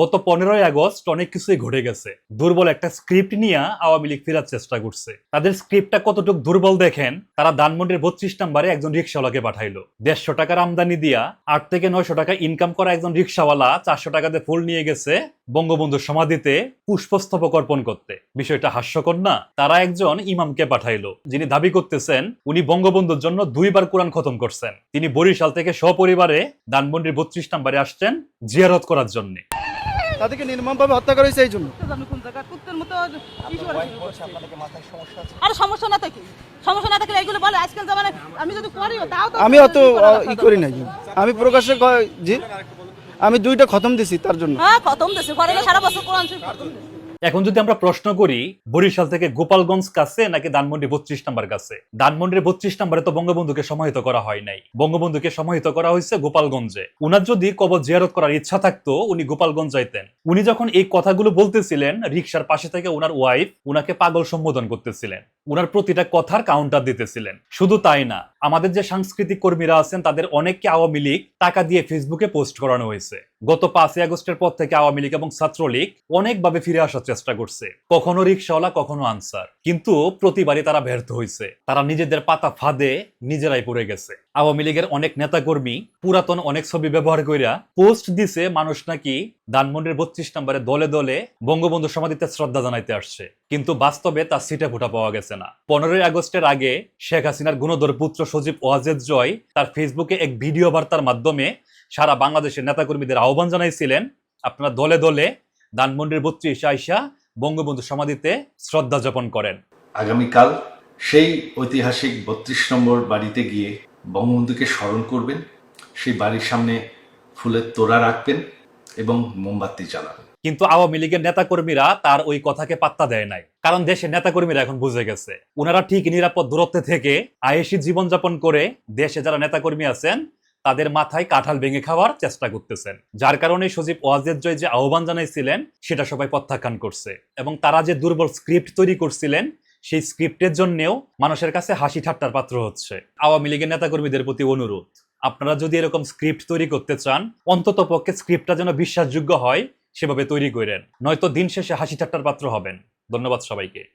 গত পনেরোই আগস্ট অনেক কিছুই ঘটে গেছে। দুর্বল একটা স্ক্রিপ্ট নিয়ে আওয়ামী লীগ ফেরার চেষ্টা করছে। তাদের স্ক্রিপ্টটা কতটুকু দুর্বল দেখেন, তারা ধানমন্ডির বত্রিশ নাম্বারে একজন রিক্সাওয়ালাকে পাঠাইলো। দেড়শো টাকার আমদানি দিয়া আট থেকে নয়শো টাকা ইনকাম করা একজন রিক্সাওয়ালা চারশো টাকাতে ফুল নিয়ে গেছে বঙ্গবন্ধুর সমাধিতে পুষ্পস্তবক অর্পণ করতে। বিষয়টা হাস্যকর না? তারা একজন ইমামকে পাঠাইলো, যিনি দাবি করতেছেন উনি বঙ্গবন্ধুর জন্য দুইবার কোরআন খতম করছেন। তিনি বরিশাল থেকে সপরিবারে ধানমন্ডির বত্রিশ নাম্বারে আসছেন জিয়ারত করার জন্য। তাদেরকে নির্মমভাবে হত্যা করা হয়েছে এই জন্য। আরে সমস্যা না থাকে। সমস্যা না থাকলে এইগুলো বলে আজকাল জামানে আমি যদি করি তাও তো আমি অত ই করি নাই আমি প্রকাশ্যে কয়- জি। আমি দুইটা খতম দিছি তার জন্য। হ্যাঁ খতম দিছি। ঘরে না সারা বছর কোরআন শরীফ খতম দেশে। এখন যদি আমরা প্রশ্ন করি, বরিশাল থেকে গোপালগঞ্জ কাছে নাকি ধানমন্ডি বত্রিশ নাম্বার কাছে? ধানমন্ডির বত্রিশ নাম্বারে তো বঙ্গবন্ধুকে সমাহিত করা হয় নাই। বঙ্গবন্ধুকে সমাহিত করা হয়েছে গোপালগঞ্জে। উনার যদি কবর জিয়ারত করার ইচ্ছা থাকতো, উনি গোপালগঞ্জ যাইতেন। উনি যখন এই কথাগুলো বলতেছিলেন রিক্সার পাশে থেকে উনার ওয়াইফ উনাকে পাগল সম্বোধন করতেছিলেন। উনার প্রতিটা কথার কাউন্টার দিতেছিলেন। শুধু তাই না, আমাদের যে সাংস্কৃতিক কর্মীরা আছেন, তাদের অনেককে আওয়ামী লীগ টাকা দিয়ে ফেসবুকে পোস্ট করানো হয়েছে। গত পাঁচই আগস্টের পর থেকে আওয়ামী লীগ এবং ছাত্রলীগ অনেকভাবে ফিরে আসার চেষ্টা করছে। কখনো রিক্সাওয়ালা কখনো আনসার। কিন্তু প্রতিবারই তারা ব্যর্থ হয়েছে তারা নিজেদের পাতা ফাঁদে নিজেরাই পড়ে গেছে। আওয়ামী লীগের অনেক নেতাকর্মী পুরাতন অনেক ছবি ব্যবহার কইরা পোস্ট দিছে মানুষ নাকি ধানমন্ডির বত্রিশ নম্বরে দলে দলে বঙ্গবন্ধু সমাধিতে শ্রদ্ধা জানাইতে আসছে। কিন্তু বাস্তবে তার সিটে ফুটা পাওয়া গেছে না। পনেরোই আগস্টের আগে শেখ হাসিনার গুণধর পুত্র সজীব ওয়াজেদ জয় তার ফেসবুকে এক ভিডিও বার্তার মাধ্যমে সারা বাংলাদেশের নেতাকর্মীদের আহ্বান জানাইছিলেন, আপনারা দলে দলে ধানমন্ডির বত্রিশ আইসা বঙ্গবন্ধু সমাধিতে শ্রদ্ধা যাপন করেন। আগামীকাল সেই ঐতিহাসিক বত্রিশ নম্বর বাড়িতে গিয়ে বঙ্গবন্ধুকে স্মরণ করবেন, সেই বাড়ির সামনে ফুলের তোড়া রাখবেন এবং মোমবাতি জ্বালাবেন। কিন্তু আওয়ামী লীগের নেতাকর্মীরা তার ওই কথাকে পাত্তা দেয় নাই। কারণ দেশের নেতাকর্মীরা এখন বুঝে গেছে। ওনারা ঠিক নিরাপদ দূরত্বে থেকে আয়েসি জীবনযাপন করে দেশে যারা নেতাকর্মী আছেন, তাদের মাথায় কাঁঠাল ভেঙে খাওয়ার চেষ্টা করতেছেন। যার কারণে সজীব ওয়াজেদ জয় যে আহ্বান জানাইছিলেন, সেটা সবাই প্রত্যাখ্যান করছে। এবং তারা যে দুর্বল স্ক্রিপ্ট তৈরি করছিলেন সেই স্ক্রিপ্টের জন্যেও মানুষের কাছে হাসি ঠাট্টার পাত্র হচ্ছে। আওয়ামী লীগের নেতাকর্মীদের প্রতি অনুরোধ, আপনারা যদি এরকম স্ক্রিপ্ট তৈরি করতে চান, অন্তত পক্ষে স্ক্রিপ্টটা যেন বিশ্বাসযোগ্য হয়, সেভাবে তৈরি করেন, নয়তো দিন শেষে হাসি ঠাট্টার পাত্র হবেন। ধন্যবাদ সবাইকে।